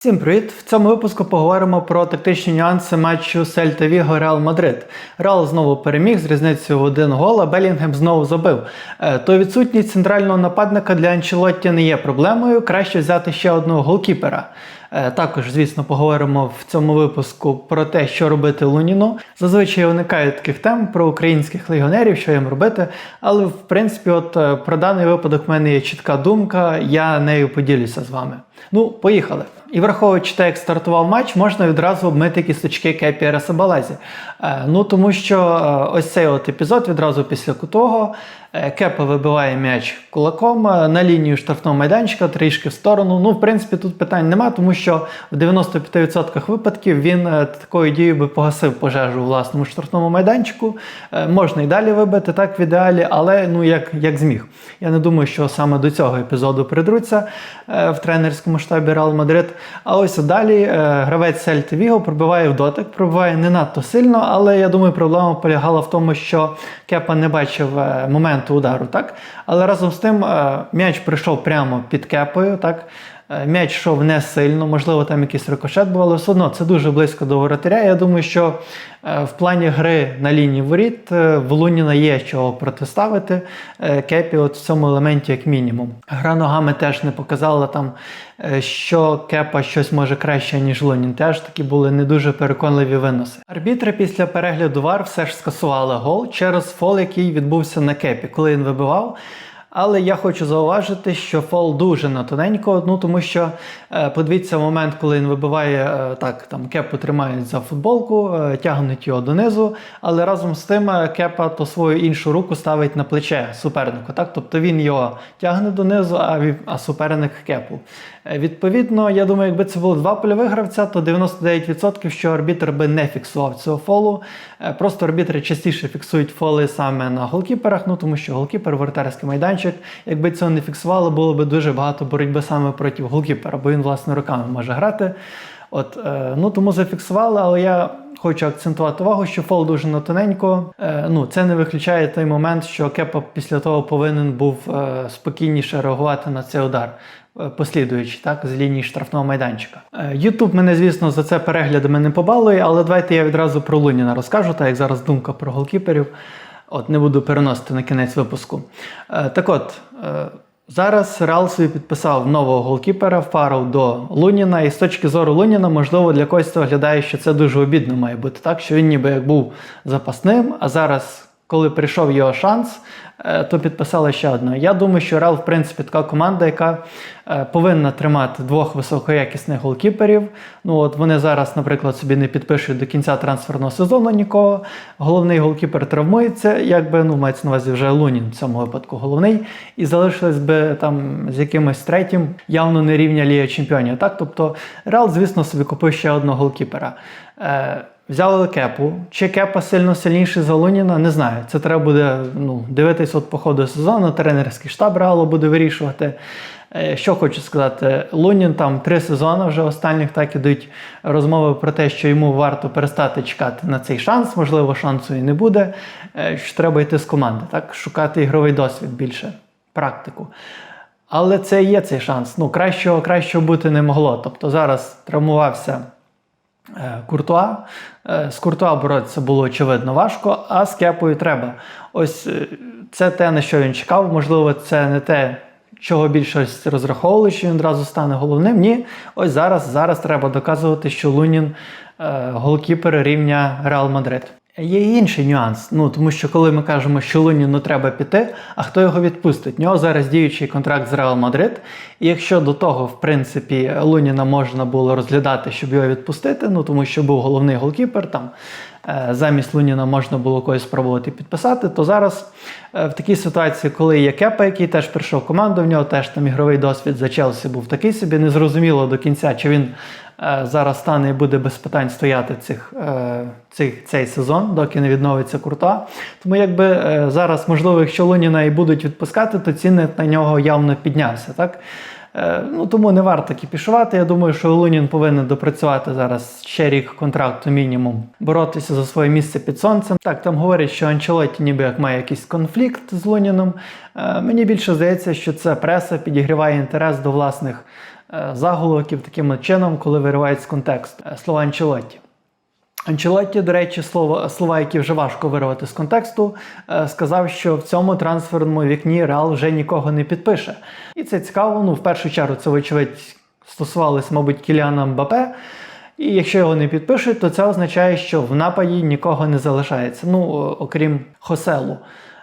Всім привіт! В цьому випуску поговоримо про тактичні нюанси матчу Сельта Віго Реал Мадрид. Реал знову переміг з різницею в один гол, а Белінгем знову забив. Е, То відсутність центрального нападника для Анчелотті не є проблемою. Краще взяти ще одного голкіпера. Е, Також, звісно, поговоримо в цьому випуску про те, що робити Луніну. Зазвичай уникають таких тем про українських легіонерів, що їм робити. Але в принципі, от е, про даний випадок в мене є чітка думка, я нею поділюся з вами. Ну, поїхали. І враховуючи те, як стартував матч, можна відразу обмити кісточки Кепі Арасабалазі. Е, ну тому що ось цей от епізод відразу після кутого. Е, Кепа вибиває м'яч кулаком е, на лінію штрафного майданчика, трішки в сторону. Ну, в принципі, тут питань нема, тому що в 95% випадків він е, такою дією би погасив пожежу у власному штрафному майданчику. Можна і далі вибити, так в ідеалі, але ну як, як зміг. Я не думаю, що саме до цього епізоду придруться в тренерському штабі Реал Мадрид. А ось далі гравець Сельти Віго пробиває в дотик, пробиває не надто сильно, але я думаю, проблема полягала в тому, що Кепа не бачив е, моменту удару. так? Але разом з тим е, м'яч прийшов прямо під кепою. так? Е, М'яч йшов не сильно, можливо, там якийсь рикошет був, але все одно це дуже близько до воротаря. Я думаю, що е, в плані гри на лінії воріт е, в Луніна є чого протиставити Кепі от в цьому елементі, як мінімум. Гра ногами теж не показала там, що Кепа щось може краще, ніж Лунін. Теж такі були не дуже переконливі виноси. Арбітри після перегляду вар все ж скасували гол через фол, який відбувся на Кепі, коли він вибивав. Але я хочу зауважити, що фол дуже на тоненько, ну тому що е, подивіться момент, коли він вибиває е, так, там кепу тримають за футболку, е, тягнуть його донизу, але разом з тим е, кепа то свою іншу руку ставить на плече супернику. Так? Тобто він його тягне донизу, а, а суперник кепу. Е, Відповідно, я думаю, якби це було два польових гравця, то 99% що арбітр би не фіксував цього фолу. Е, Просто арбітри частіше фіксують фоли саме на голкіперах, ну тому що голкіпер, воротарський майданчик. Якби цього не фіксували, було б дуже багато боротьби саме проти голкіпера, бо він власне руками може грати. От, е, ну тому зафіксували, але я хочу акцентувати увагу, що фол дуже на тоненько. Е, ну, це не виключає той момент, що Кепа після того повинен був е, спокійніше реагувати на цей удар. Послідуючи так з лінії штрафного майданчика. Ютуб мене, звісно, за це переглядами не побалує, але давайте я відразу про Луніна розкажу, так як зараз думка про голкіперів. От не буду переносити на кінець випуску. Е, так от, е, зараз Реал собі підписав нового голкіпера Фаров до Луніна, і з точки зору Луніна, можливо, для когось це виглядає, що це дуже обідно має бути так, що він ніби як був запасним, а зараз. Коли прийшов його шанс, е, то підписали ще одного. Я думаю, що Реал, в принципі, така команда, яка е, повинна тримати двох високоякісних голкіперів. Ну от вони зараз, наприклад, собі не підпишуть до кінця трансферного сезону нікого. Головний голкіпер травмується, якби ну мається на увазі вже Лунін в цьому випадку головний, і залишилось би там з якимось третім, явно не рівня Лія Чемпіонів. Так, тобто Реал, звісно, собі купив ще одного голкіпера. Взяли кепу. Чи кепа сильно сильніший за Луніна, не знаю. Це треба буде ну, дивитись от по ходу сезону. Тренерський штаб Реалу буде вирішувати. Е, Що хочу сказати, Лунін там три сезони вже останніх так ідуть розмови про те, що йому варто перестати чекати на цей шанс. Можливо, шансу і не буде. е, Що треба йти з команди, так шукати ігровий досвід більше, практику. Але це і є цей шанс. Ну, кращого, кращого бути не могло. Тобто зараз травмувався. Е, Куртуа. Е, З Куртуа боротися було очевидно важко, а з Кепою треба. Ось е, це те, на що він чекав. Можливо, це не те, чого більшість розраховували, що він одразу стане головним. Ні, ось зараз, зараз треба доказувати, що Лунін голкіпер рівня Реал Мадрид. Є інший нюанс. Ну тому що коли ми кажемо, що Луніну треба піти, а хто його відпустить? У нього зараз діючий контракт з Реал Мадрид. І якщо до того, в принципі, Луніна можна було розглядати, щоб його відпустити, ну тому що був головний голкіпер, там замість Луніна можна було когось спробувати підписати, то зараз е, в такій ситуації, коли є Кепа, який теж прийшов команду, в нього теж там ігровий досвід за Челсі був такий собі, незрозуміло до кінця, чи він е, зараз стане і буде без питань стояти цих, е, цих, цей сезон, доки не відновиться Курта. Тому якби е, зараз, можливо, якщо Луніна і будуть відпускати, то цінник на нього явно піднявся. Так? Е, Ну, тому не варто кіпішувати. Я думаю, що Лунін повинен допрацювати зараз ще рік контракту мінімум, боротися за своє місце під сонцем. Так, там говорять, що Анчелотті ніби як має якийсь конфлікт з Луніном. Е, Мені більше здається, що це преса підігріває інтерес до власних е, заголовків таким чином, коли виривають з контексту слова Анчелотті. Анчелотті, до речі, слово, слова, які вже важко вирвати з контексту, е, сказав, що в цьому трансферному вікні Реал вже нікого не підпише. І це цікаво. Ну, в першу чергу, це, вочевидь, стосувалось, мабуть, Кіліана Мбапе. І якщо його не підпишуть, то це означає, що в нападі нікого не залишається. Ну, окрім Хоселу.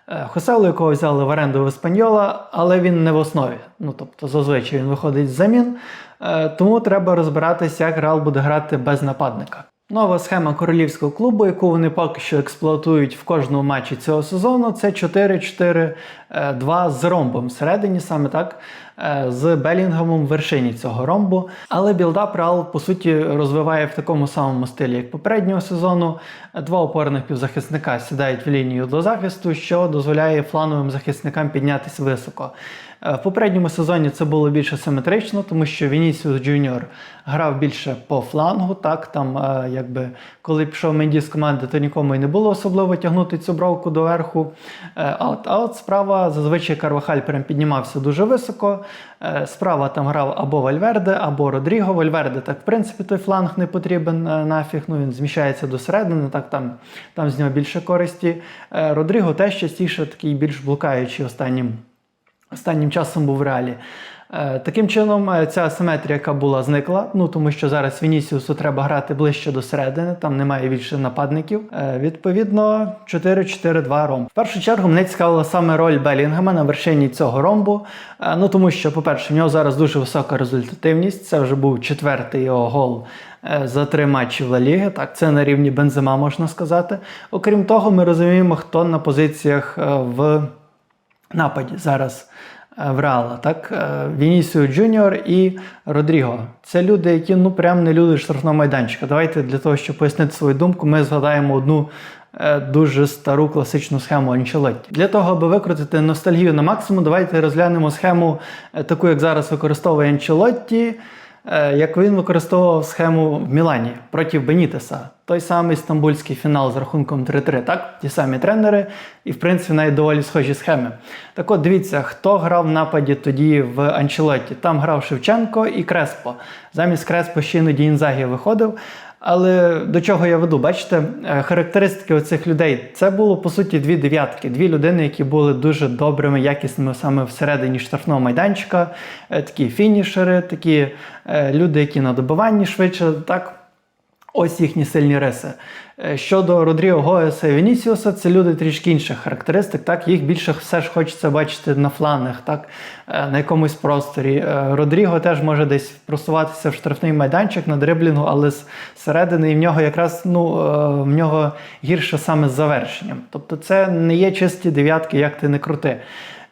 Е, Хоселу, якого взяли в оренду в Еспаньола, але він не в основі. Ну, тобто, зазвичай він виходить з замін. Е, Тому треба розбиратися, як Реал буде грати без нападника. Нова схема королівського клубу, яку вони поки що експлуатують в кожному матчі цього сезону, це 4-4-2 з ромбом всередині, саме так, е, з Белінгемом в вершині цього ромбу. Але білдап Реал, по суті, розвиває в такому самому стилі, як попереднього сезону. Два опорних півзахисника сідають в лінію до захисту, що дозволяє флановим захисникам піднятися високо. Е, В попередньому сезоні це було більше симетрично, тому що Вінісіус Джуніор грав більше по флангу. Так там, е, якби коли пішов Менді з команди, то нікому і не було особливо тягнути цю бровку доверху. Е, А зазвичай Карвахаль прям піднімався дуже високо. Е, Справа там грав або Вальверде, або Родріго. Вальверде, так в принципі той фланг не потрібен е, нафіг. Ну він зміщається до середини, так там, там з нього більше користі. Е, Родріго теж частіше такий більш блукаючий останнім останнім часом був в реалі. Е, Таким чином, е, ця асиметрія, яка була, зникла. Ну тому що зараз Вінісіусу треба грати ближче до середини, там немає більше нападників. Е, Відповідно, 4-4-2 ромб. В першу чергу мене цікавила саме роль Белінгема на вершині цього ромбу. Ну тому що, по-перше, в нього зараз дуже висока результативність. Це вже був четвертий його гол за три матчі в Ла Ліги. Так, це на рівні Бензема, можна сказати. Окрім того, ми розуміємо, хто на позиціях в нападі зараз в Реала. Так? Е, Вінісіо Джуніор і Родріго. Це люди, які ну прям не люди штрафного майданчика. Давайте для того, щоб пояснити свою думку, ми згадаємо одну. е, Дуже стару класичну схему Анчелотті. Для того, аби викрутити ностальгію на максимум, давайте розглянемо схему, е, таку, як зараз використовує Анчелотті, е, як він використовував схему в Мілані проти Бенітеса. Той самий стамбульський фінал з рахунком 3-3, так? Ті самі тренери, і в принципі навіть доволі схожі схеми. Так от дивіться, хто грав в нападі тоді в Анчелотті. Там грав Шевченко і Креспо. Замість Креспо ще іноді Інзагі виходив. Але до чого я веду? Бачите, е, характеристики оцих людей це було по суті дві дев'ятки, дві людини, які були дуже добрими, якісними саме всередині штрафного майданчика, е, такі фінішери, такі е, люди, які на добиванні швидше. так. Ось їхні сильні риси. Е, Щодо Родріго Гоеса і Вінісіуса, це люди трішки інших характеристик. Так, їх більше все ж хочеться бачити на флангах, так, е, на якомусь просторі. Е, Родріго теж може десь просуватися в штрафний майданчик на дриблінгу, але з середини і в нього якраз ну, в нього гірше саме з завершенням. Тобто це не є чисті дев'ятки, як ти не крути.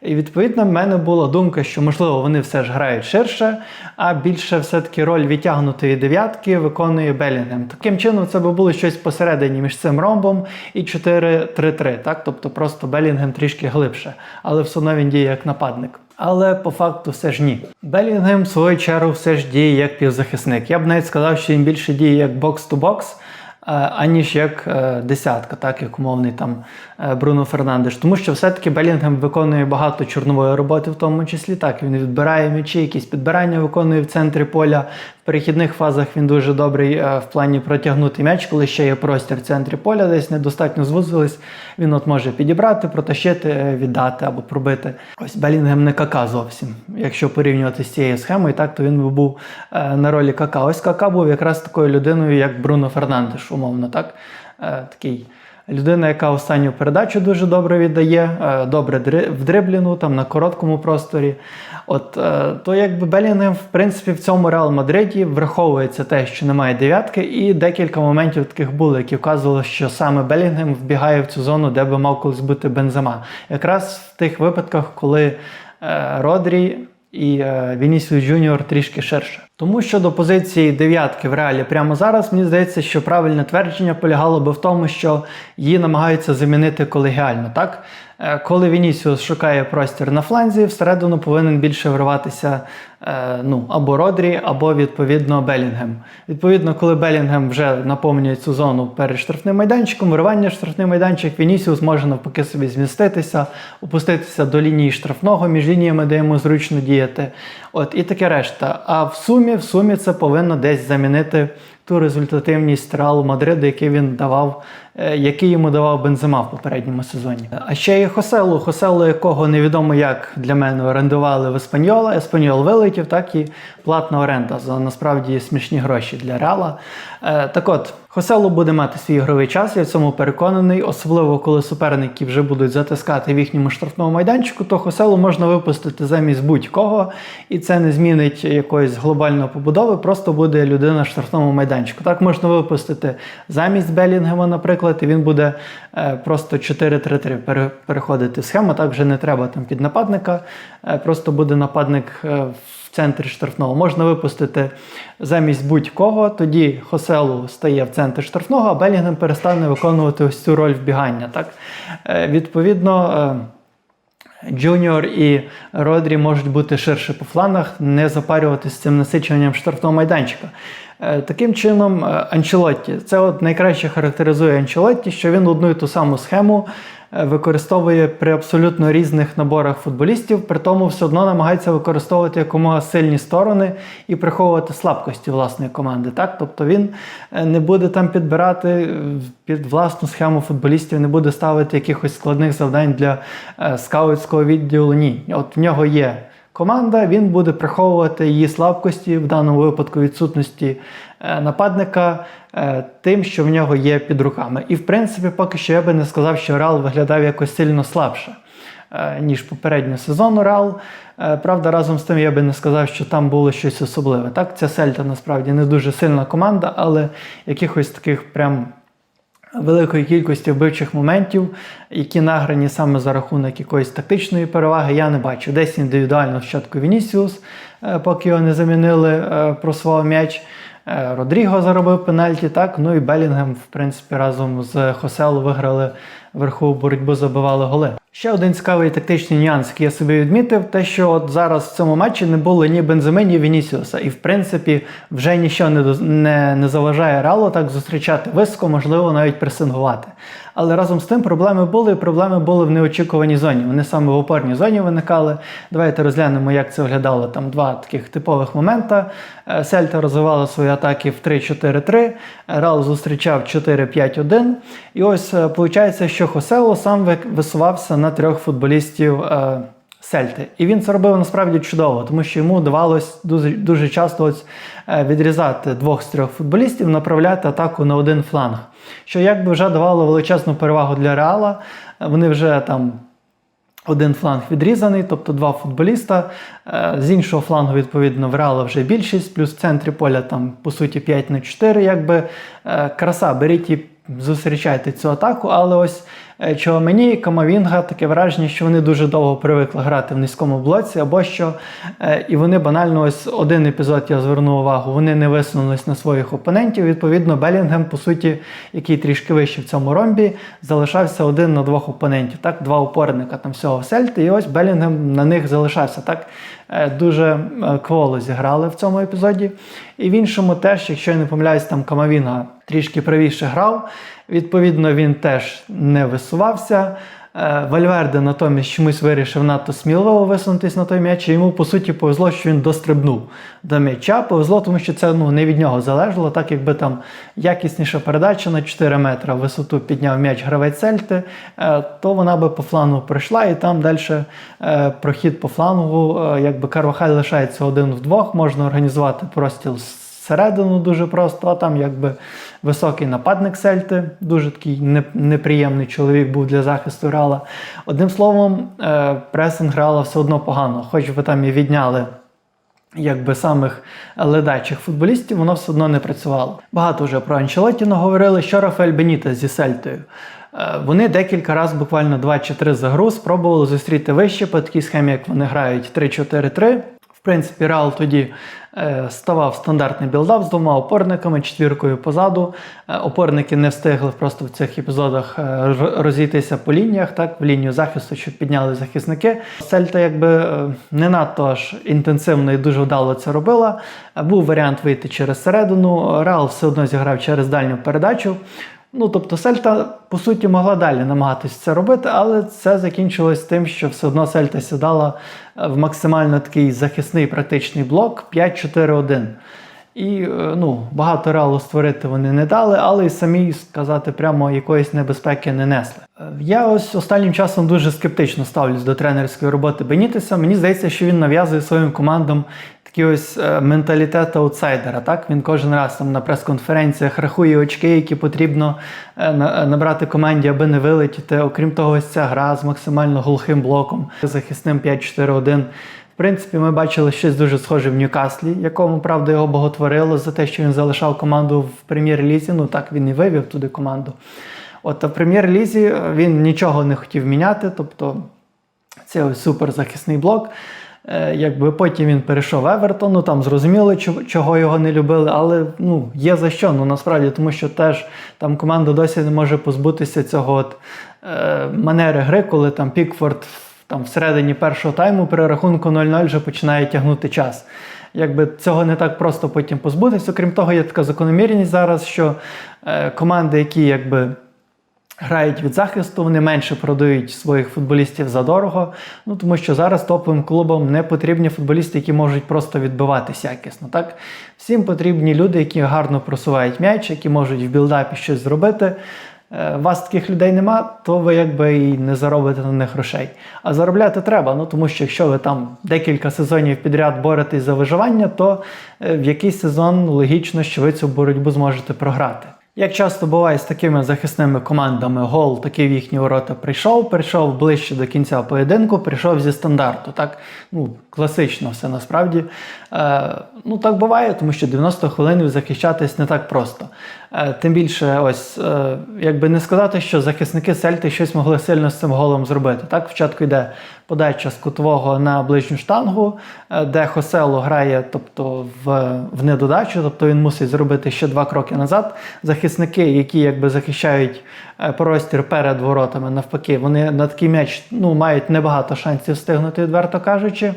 І відповідно в мене була думка, що можливо вони все ж грають ширше, а більше все-таки роль відтягнутої дев'ятки виконує Белінгем. Таким чином, це би було щось посередині між цим ромбом і 4-3-3, так? Тобто просто Белінгем трішки глибше, але все одно він діє як нападник. Але по факту все ж ні. Белінгем, в свою чергу, все ж діє як півзахисник. Я б навіть сказав, що він більше діє як бокс-ту-бокс. е, аніж як е, десятка, так як умовний там е, Бруно Фернандеш. Тому що все-таки Белінгем виконує багато чорнової роботи, в тому числі так. Він відбирає м'ячі, якісь підбирання виконує в центрі поля. Перехідних фазах він дуже добрий е, в плані протягнути м'яч, коли ще є простір в центрі поля, десь недостатньо звузились. Він от може підібрати, протащити, е, віддати або пробити. Ось Белінгем не кака зовсім. Якщо порівнювати з цією схемою, так то він би був е, на ролі кака. Ось кака був якраз такою людиною, як Бруно Фернандеш, умовно, так? Такий. Людина, яка останню передачу дуже добре віддає, е, добре в дриблінгу, там на короткому просторі. От е, то якби Белінгем, в принципі, в цьому Реал Мадриді враховується те, що немає дев'ятки, і декілька моментів таких було, які вказували, що саме Белінгем вбігає в цю зону, де би мав колись бути Бензема. Якраз в тих випадках, коли е, Родрі і е, Вінісіус Джуніор трішки ширше. Тому що до позиції дев'ятки в реалі прямо зараз, мені здається, що правильне твердження полягало би в тому, що її намагаються замінити колегіально. Так? Е, Коли Вінісіус шукає простір на фланзі, всередину повинен більше вриватися е, ну, або Родрі, або відповідно Белінгем. Відповідно, коли Белінгем вже наповнює цю зону перед штрафним майданчиком, виривання штрафний майданчик, Вінісіус може навпаки собі зміститися, опуститися до лінії штрафного між лініями, де йому зручно діяти. От і таке решта. А в сумі, в сумі це повинно десь замінити ту результативність Реалу Мадриду, який він давав, який йому давав Бензема в попередньому сезоні. А ще є Хоселу, Хоселу, якого невідомо як для мене орендували в Еспаньола. Еспаньол вилетів, так і платна оренда за насправді смішні гроші для Реала. Е, Так от, Хоселу буде мати свій ігровий час, я в цьому переконаний, особливо коли суперники вже будуть затискати в їхньому штрафному майданчику, то Хоселу можна випустити замість будь-кого, і це не змінить якоїсь глобальної побудови, просто буде людина в штрафному майданчику. Так можна випустити замість Белінгема, наприклад, і він буде е, просто 4-3-3 переходити схему. Так вже не треба там під нападника, е, просто буде нападник е, в центрі штрафного. Можна випустити замість будь-кого, тоді Хоселу стає в центр штрафного, а Белінгем перестане виконувати ось цю роль вбігання. Так? Відповідно. Джуніор і Родрі можуть бути ширше по флангах, не запарюватися з цим насичуванням штрафного майданчика. Е, Таким чином, Анчелотті, це от найкраще характеризує Анчелотті, що він одну і ту саму схему е, використовує при абсолютно різних наборах футболістів, при тому все одно намагається використовувати якомога сильні сторони і приховувати слабкості власної команди. Так? Тобто він е, не буде там підбирати під власну схему футболістів, не буде ставити якихось складних завдань для скаутського відділу. Ні. От в нього є команда, він буде приховувати її слабкості, в даному випадку відсутності е, нападника, е, тим, що в нього є під руками. І в принципі, поки що я би не сказав, що Реал виглядав якось сильно слабше. е, Ніж попереднього сезону Реал. Правда, разом з тим я би не сказав, що там було щось особливе. Так, ця Сельта насправді не дуже сильна команда, але якихось таких прям великої кількості вбивчих моментів, які награні саме за рахунок якоїсь тактичної переваги, я не бачу. Десь індивідуально спочатку Вінісіус, е, поки його не замінили, е, просував м'яч. Е, Родріго заробив пенальті, так. Ну і Белінгем, в принципі, разом з Хосело виграли верхову боротьбу, забивали голи. Ще один цікавий тактичний нюанс, який я собі відмітив, те, що от зараз в цьому матчі не було ні Бенземи, ні Вінісіуса. І в принципі вже нічого не, не, не заважає Реалу так зустрічати високо, можливо, навіть пресингувати. Але разом з тим проблеми були, і проблеми були в неочікуваній зоні. Вони саме в опорній зоні виникали. Давайте розглянемо, як це виглядало. Там два таких типових момента. Е, Сельта розвивала свої атаки в 3-4-3, Рал зустрічав 4-5-1. І ось виходить, що Хосело сам висувався на трьох футболістів. Сельти. І він це робив насправді чудово, тому що йому давалось дуже, дуже часто ось, е, відрізати двох з трьох футболістів, направляти атаку на один фланг. Що якби вже давало величезну перевагу для Реала. Е, Вони вже там один фланг відрізаний, тобто два футболіста. Е, З іншого флангу, відповідно, в Реала вже більшість, плюс в центрі поля там, по суті, 5 на 4. Якби краса, беріть і зустрічайте цю атаку, але ось е, чого мені і Камавінга таке враження, що вони дуже довго привикли грати в низькому блоці, або що е, і вони банально ось один епізод я звернув увагу, вони не висунулись на своїх опонентів. Відповідно, Белінгем, по суті, який трішки вище в цьому ромбі, залишався один на двох опонентів. Так, два опорника там всього в Сельти, і ось Белінгем на них залишався. Так, Е, дуже кволо зіграли в цьому епізоді. І в іншому теж, якщо я не помиляюсь, там Камавінга трішки правіше грав. Відповідно, він теж не висувався. Е, Вальверде натомість чомусь вирішив надто сміливо висунутись на той м'яч. і Йому по суті повезло, що він дострибнув до м'яча. Повезло, тому що це ну, не від нього залежало. Так якби там якісніша передача на 4 метри висоту підняв м'яч гравець Сельти, е, то вона би по флангу пройшла, і там далі е, прохід по флангу, якби Карвахаль лишається один в двох, можна організувати простіл всередину дуже просто, а там якби високий нападник Сельти, дуже такий неприємний чоловік був для захисту Реала. Одним словом, е, пресинг Реала все одно погано, хоч ви там і відняли якби самих ледачих футболістів, воно все одно не працювало. Багато вже про Анчелоті наговорили, що Рафаель Беніта зі Сельтою. Е, Вони декілька разів, буквально 2 чи 3 за гру, спробували зустріти вище по такій схемі, як вони грають 3-4-3. Принципі, Реал тоді е, ставав стандартний білдап з двома опорниками, четвіркою позаду. Е, опорники не встигли просто в цих епізодах е, розійтися по лініях, так, в лінію захисту, щоб підняли захисники. Сельта якби не надто аж інтенсивно і дуже вдало це робила. Був варіант вийти через середину. Реал все одно зіграв через дальню передачу. Ну, тобто Сельта, по суті, могла далі намагатися це робити, але це закінчилось тим, що все одно Сельта сідала е, в максимально такий захисний практичний блок 5-4-1. І е, ну, багато реалу створити вони не дали, але й самі сказати прямо якоїсь небезпеки не несли. Е, Я ось останнім часом дуже скептично ставлюсь до тренерської роботи Бенітеса. Мені здається, що він нав'язує своїм командам такий ось е, менталітет аутсайдера. Так він кожен раз там на прес-конференціях рахує очки, які потрібно е, е, набрати команді, аби не вилетіти. Окрім того, ось ця гра з максимально глухим блоком, захисним 5-4-1. В принципі, ми бачили щось дуже схоже в Ньюкаслі, якому правда його боготворило за те, що він залишав команду в прем'єр-лізі. Ну так він і вивів туди команду. От в прем'єр-лізі він нічого не хотів міняти, тобто це ось суперзахисний блок. Е, Якби потім він перейшов в Евертон, ну там зрозуміло, чого його не любили, але ну, є за що. Ну насправді, тому що теж там команда досі не може позбутися цього от, е, манери гри, коли там Пікфорд там всередині першого тайму при рахунку 0-0 вже починає тягнути час. Якби цього не так просто потім позбутися. Окрім того, є така закономірність зараз, що е, команди, які якби грають від захисту, вони менше продають своїх футболістів задорого. Ну тому що зараз топовим клубам не потрібні футболісти, які можуть просто відбиватися якісно. Так всім потрібні люди, які гарно просувають м'яч, які можуть в білдапі щось зробити. Е, вас таких людей нема, то ви якби і не заробите на них грошей. А заробляти треба, ну тому що якщо ви там декілька сезонів підряд боретесь за виживання, то е, в якийсь сезон логічно, що ви цю боротьбу зможете програти. Як часто буває з такими захисними командами, гол такий в їхні ворота прийшов, прийшов ближче до кінця поєдинку, прийшов зі стандарту. Так, ну класично все насправді. Е, ну так буває, тому що 90 хвилин захищатись не так просто. Е, тим більше, ось е, якби не сказати, що захисники Сельти щось могли сильно з цим голом зробити. Так, спочатку йде подача з кутового на ближню штангу, е, де Хосело грає, тобто в, в недодачу, тобто він мусить зробити ще два кроки назад. Захисники, які якби захищають простір перед воротами, навпаки, вони на такий м'яч ну, мають небагато шансів встигнути, відверто кажучи.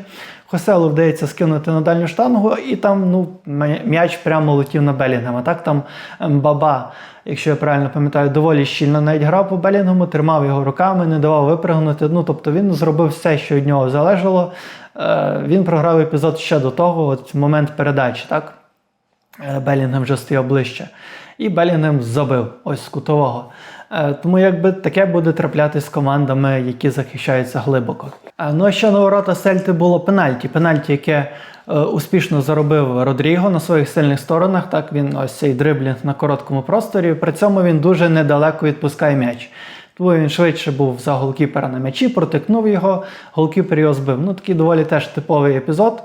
Хоселу вдається скинути на дальню штангу, і там ну, м'яч прямо летів на Белінгема. Так там Баба, якщо я правильно пам'ятаю, доволі щільно навіть грав по Белінгему, тримав його руками, не давав випрыгнути. Ну, тобто він зробив все, що від нього залежало. Е, він програв епізод ще до того, от момент передачі, так? Е, Белінгем вже стояв ближче. І Белінгем забив ось з кутового. Е, Тому якби таке буде траплятися з командами, які захищаються глибоко. Е, Ну а ще на ворота Сельти було пенальті. Пенальті, яке е, успішно заробив Родріго на своїх сильних сторонах. Так він ось цей дриблінг на короткому просторі. При цьому він дуже недалеко відпускає м'яч. Тому він швидше був за голкіпера на м'ячі, протикнув його, голкіпер його збив. Ну такий доволі теж типовий епізод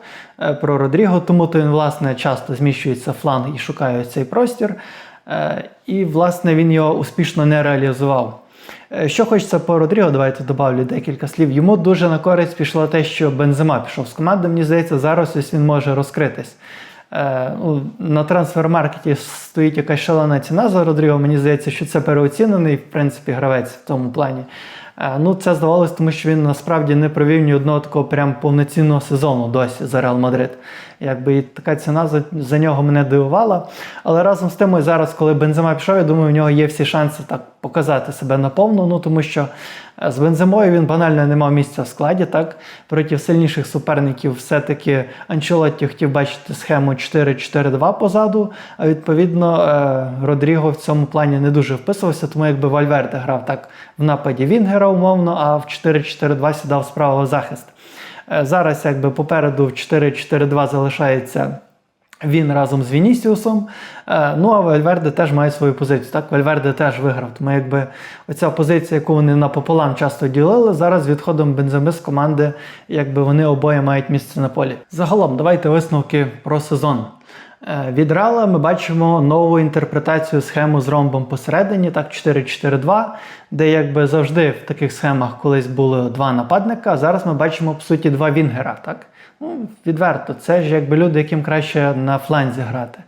про Родріго, тому то він, власне, часто зміщується в фланг і шукає цей простір. Е, І, власне, він його успішно не реалізував. Е, Що хочеться по Родріго, давайте добавлю декілька слів. Йому дуже на користь пішло те, що Бензема пішов з команди. Мені здається, зараз ось він може розкритись. Е, ну, на трансфер-маркеті стоїть якась шалена ціна за Родріго. Мені здається, що це переоцінений, в принципі, гравець в тому плані. Е, ну, це здавалось, тому що він насправді не провів ні одного такого прям повноцінного сезону досі за Реал Мадрид. Якби і така ціна за, за нього мене дивувала. Але разом з тим, зараз, коли Бензема пішов, я думаю, в нього є всі шанси так показати себе наповну. Ну тому що з Бенземою він банально не мав місця в складі. Так проти сильніших суперників, все-таки Анчелотті хотів бачити схему 4-4-2 позаду. А відповідно, е, Родріго в цьому плані не дуже вписувався, тому якби Вальверде грав так в нападі Вінгера умовно, а в 4-4-2 сідав справа в захист. Е, Зараз якби попереду в 4-4-2 залишається він разом з Вінісіусом. Е, Ну а Вальверде теж має свою позицію. Так, Вальверде теж виграв. Тому якби оця позиція, яку вони напополам часто ділили, зараз з відходом Бенземи з команди, якби вони обоє мають місце на полі. Загалом, давайте висновки про сезон. Е, Від Реала ми бачимо нову інтерпретацію схему з ромбом посередині, так 4-4-2, де якби завжди в таких схемах колись було два нападника, а зараз ми бачимо по суті два Вінгера. Так? Ну, відверто, це ж якби люди, яким краще на фланзі грати.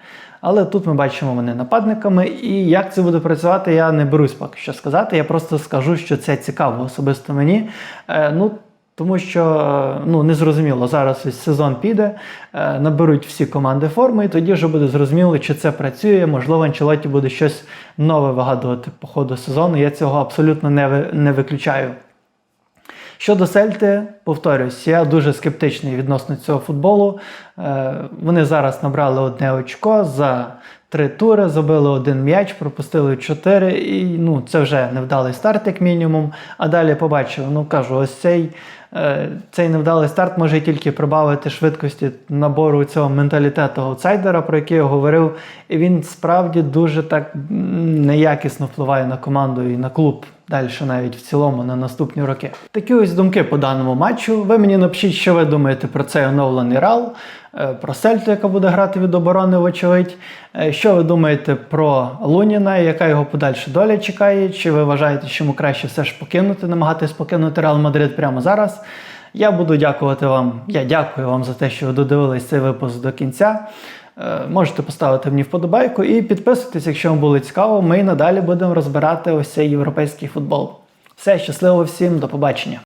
Але тут ми бачимо вони нападниками, і як це буде працювати, я не берусь поки що сказати. Я просто скажу, що це цікаво особисто мені. Е, ну, тому що е, ну, незрозуміло, зараз ось сезон піде, е, наберуть всі команди форми, і тоді вже буде зрозуміло, чи це працює. Можливо, Анчелоті буде щось нове вигадувати по ходу сезону. Я цього абсолютно не, не виключаю. Щодо Сельти, повторюсь, я дуже скептичний відносно цього футболу. Е, Вони зараз набрали одне очко за три тури, забили один м'яч, пропустили чотири, і ну, це вже невдалий старт, як мінімум. А далі побачив, ну кажу, ось цей, е, цей невдалий старт може тільки прибавити швидкості набору цього менталітету аутсайдера, про який я говорив. І він справді дуже так неякісно впливає на команду і на клуб далі навіть в цілому на наступні роки. Такі ось думки по даному матчу. Ви мені напишіть, що ви думаєте про цей оновлений рал, е, про Сельту, яка буде грати від оборони, вочевидь. Е, Що ви думаєте про Луніна, яка його подальша доля чекає? Чи ви вважаєте, що йому краще все ж покинути, намагатись покинути Реал Мадрид прямо зараз? Я буду дякувати вам. Я дякую вам за те, що ви додивились цей випуск до кінця. Е, Можете поставити мені вподобайку і підписуйтесь, якщо вам було цікаво. Ми надалі будемо розбирати ось цей європейський футбол. Все, щасливо всім, до побачення.